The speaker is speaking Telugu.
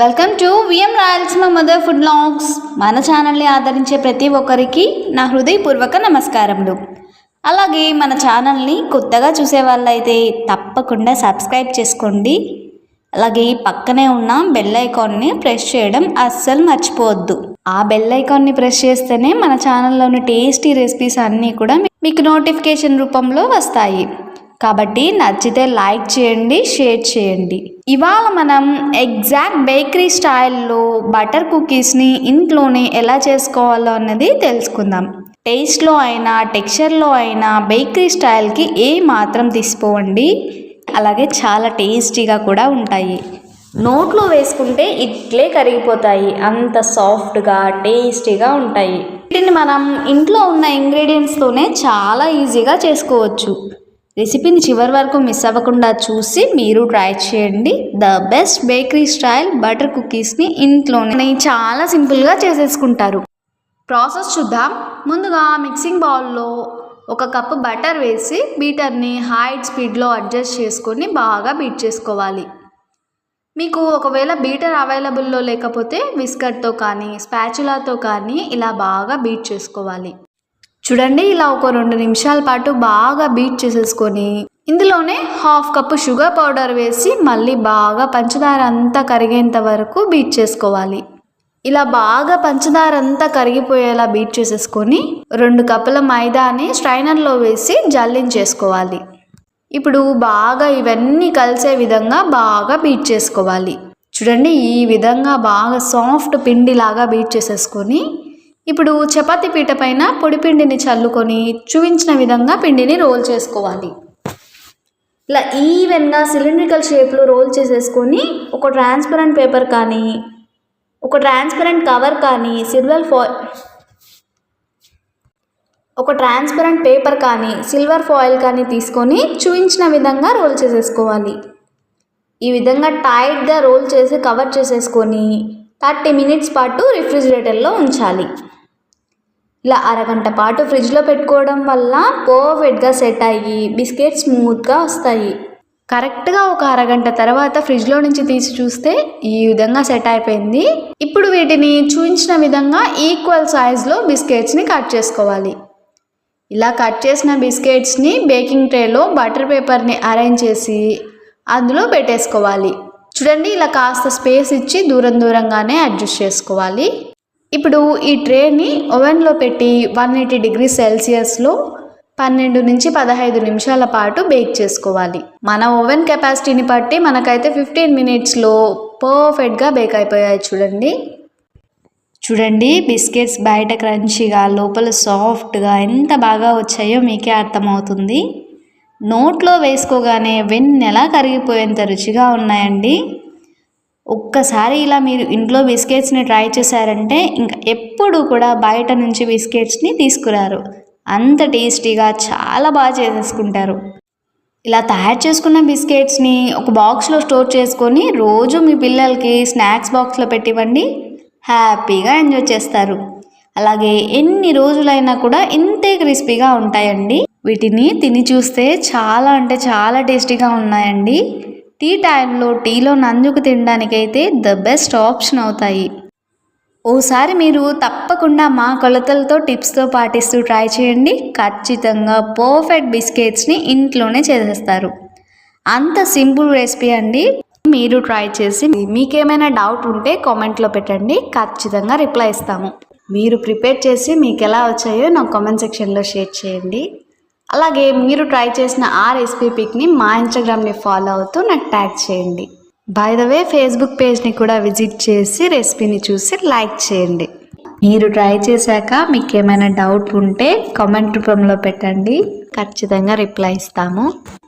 Welcome to VM Rayalaseema mother food logs మన ఛానల్ని ఆదరించే ప్రతి ఒక్కరికి నా హృదయపూర్వక నమస్కారములు. అలాగే మన ఛానల్ని కొత్తగా చూసే వాళ్ళైతే తప్పకుండా సబ్స్క్రైబ్ చేసుకోండి. అలాగే పక్కనే ఉన్న బెల్ ఐకాన్ని ప్రెస్ చేయడం అస్సలు మర్చిపోవద్దు. ఆ బెల్ ఐకాన్ని ప్రెస్ చేస్తేనే మన ఛానల్లోని టేస్టీ రెసిపీస్ అన్నీ కూడా మీకు నోటిఫికేషన్ రూపంలో వస్తాయి. కాబట్టి నచ్చితే లైక్ చేయండి షేర్ చేయండి. ఇవాళ మనం ఎగ్జాక్ట్ బేకరీ స్టైల్లో బటర్ కుకీస్ని ఇంట్లోనే ఎలా చేసుకోవాలో అన్నది తెలుసుకుందాం. టేస్ట్లో అయినా టెక్స్చర్లో అయినా బేకరీ స్టైల్కి ఏ మాత్రం తీసిపోవండి. అలాగే చాలా టేస్టీగా కూడా ఉంటాయి. నోట్లో వేసుకుంటే ఇట్లే కరిగిపోతాయి. అంత సాఫ్ట్గా టేస్టీగా ఉంటాయి. వీటిని మనం ఇంట్లో ఉన్న ఇంగ్రీడియంట్స్తోనే చాలా ఈజీగా చేసుకోవచ్చు. రెసిపీని చివరి వరకు మిస్ అవ్వకుండా చూసి మీరు ట్రై చేయండి. The best bakery style butter కుకీస్ని ఇంట్లోనే చాలా సింపుల్గా చేసేసుకుంటారు. ప్రాసెస్ చూద్దాం. ముందుగా మిక్సింగ్ బౌల్లో ఒక కప్పు బటర్ వేసి బీటర్ని హైట్ స్పీడ్లో అడ్జస్ట్ చేసుకొని బాగా బీట్ చేసుకోవాలి. మీకు ఒకవేళ బీటర్ అవైలబుల్లో లేకపోతే విస్కర్తో కానీ స్పాచులాతో కానీ ఇలా బాగా బీట్ చేసుకోవాలి. చూడండి ఇలా ఒక రెండు నిమిషాల పాటు బాగా బీట్ చేసేసుకొని ఇందులోనే హాఫ్ కప్పు షుగర్ పౌడర్ వేసి మళ్ళీ బాగా పంచదార అంతా కరిగేంత వరకు బీట్ చేసుకోవాలి. ఇలా బాగా పంచదార అంతా కరిగిపోయేలా బీట్ చేసేసుకొని రెండు కప్పుల మైదాని స్ట్రైనర్లో వేసి జల్లించేసుకోవాలి. ఇప్పుడు బాగా ఇవన్నీ కలిసే విధంగా బాగా బీట్ చేసుకోవాలి. చూడండి ఈ విధంగా బాగా సాఫ్ట్ పిండిలాగా బీట్ చేసేసుకొని ఇప్పుడు చపాతీ పీట పైన పొడి పిండిని చల్లుకొని చూపించిన విధంగా పిండిని రోల్ చేసుకోవాలి. ఇలా ఈవెన్గా సిలిండ్రికల్ షేప్లో రోల్ చేసేసుకొని ఒక ట్రాన్స్పరెంట్ పేపర్ కానీ ఒక ట్రాన్స్పరెంట్ కవర్ కానీ సిల్వర్ ఫాయిల్ ఒక ట్రాన్స్పరెంట్ పేపర్ కానీ సిల్వర్ ఫాయిల్ కానీ తీసుకొని చూపించిన విధంగా రోల్ చేసేసుకోవాలి. ఈ విధంగా టైట్గా రోల్ చేసి కవర్ చేసేసుకొని థర్టీ మినిట్స్ పాటు రిఫ్రిజిరేటర్లో ఉంచాలి. ఇలా అరగంట పాటు ఫ్రిడ్జ్లో పెట్టుకోవడం వల్ల పర్ఫెక్ట్గా సెట్ అయ్యి బిస్కెట్ స్మూత్గా వస్తాయి. కరెక్ట్గా ఒక అరగంట తర్వాత ఫ్రిడ్జ్లో నుంచి తీసి చూస్తే ఈ విధంగా సెట్ అయిపోయింది. ఇప్పుడు వీటిని చూపించిన విధంగా ఈక్వల్ సైజ్లో బిస్కెట్స్ని కట్ చేసుకోవాలి. ఇలా కట్ చేసిన బిస్కెట్స్ని బేకింగ్ ట్రేలో బటర్ పేపర్ని అరేంజ్ చేసి అందులో పెట్టేసుకోవాలి. చూడండి ఇలా కాస్త స్పేస్ ఇచ్చి దూరం దూరంగానే అడ్జస్ట్ చేసుకోవాలి. ఇప్పుడు ఈ ట్రేని ఓవెన్లో పెట్టి వన్ ఎయిటీ డిగ్రీ సెల్సియస్లో పన్నెండు నుంచి పదహైదు నిమిషాల పాటు బేక్ చేసుకోవాలి. మన ఓవెన్ కెపాసిటీని బట్టి మనకైతే ఫిఫ్టీన్ మినిట్స్లో పర్ఫెక్ట్గా బేక్ అయిపోయాయి చూడండి. చూడండి బిస్కెట్స్ బయట క్రంచీగా లోపల సాఫ్ట్గా ఎంత బాగా వచ్చాయో మీకే అర్థమవుతుంది. నోట్లో వేసుకోగానే వెన్నెలా కరిగిపోయేంత రుచిగా ఉన్నాయండి. ఒక్కసారి ఇలా మీరు ఇంట్లో బిస్కెట్స్ని ట్రై చేశారంటే ఇంకా ఎప్పుడు కూడా బయట నుంచి బిస్కెట్స్ని తీసుకురారు. అంత టేస్టీగా చాలా బాగా చేసేసుకుంటారు. ఇలా తయారు చేసుకున్న బిస్కెట్స్ని ఒక బాక్స్లో స్టోర్ చేసుకొని రోజు మీ పిల్లలకి స్నాక్స్ బాక్స్లో పెట్టివ్వండి. హ్యాపీగా ఎంజాయ్ చేస్తారు. అలాగే ఎన్ని రోజులైనా కూడా ఇంతే క్రిస్పీగా ఉంటాయండి. వీటిని తిని చూస్తే చాలా అంటే చాలా టేస్టీగా ఉన్నాయండి. టీ టైంలో టీలో నంజుకు తినడానికైతే ద బెస్ట్ ఆప్షన్ అవుతాయి. ఓసారి మీరు తప్పకుండా మా కొలతలతో టిప్స్తో పాటిస్తూ ట్రై చేయండి. ఖచ్చితంగా పర్ఫెక్ట్ బిస్కెట్స్ని ఇంట్లోనే చేసేస్తారు. అంత సింపుల్ రెసిపీ అండి. మీరు ట్రై చేసి మీకేమైనా డౌట్ ఉంటే కామెంట్లో పెట్టండి. ఖచ్చితంగా రిప్లై ఇస్తాము. మీరు ప్రిపేర్ చేసి మీకు ఎలా వచ్చాయో నా కామెంట్ సెక్షన్లో షేర్ చేయండి. అలాగే మీరు ట్రై చేసిన ఆ రెసిపీ పిక్ని మా ఇన్స్టాగ్రామ్ని ఫాలో అవుతూ నాకు ట్యాగ్ చేయండి. బై ద వే ఫేస్బుక్ పేజ్ని కూడా విజిట్ చేసి రెసిపీని చూసి లైక్ చేయండి. మీరు ట్రై చేశాక మీకు ఏమైనా డౌట్ ఉంటే కామెంట్ రూపంలో పెట్టండి. ఖచ్చితంగా రిప్లై ఇస్తాము.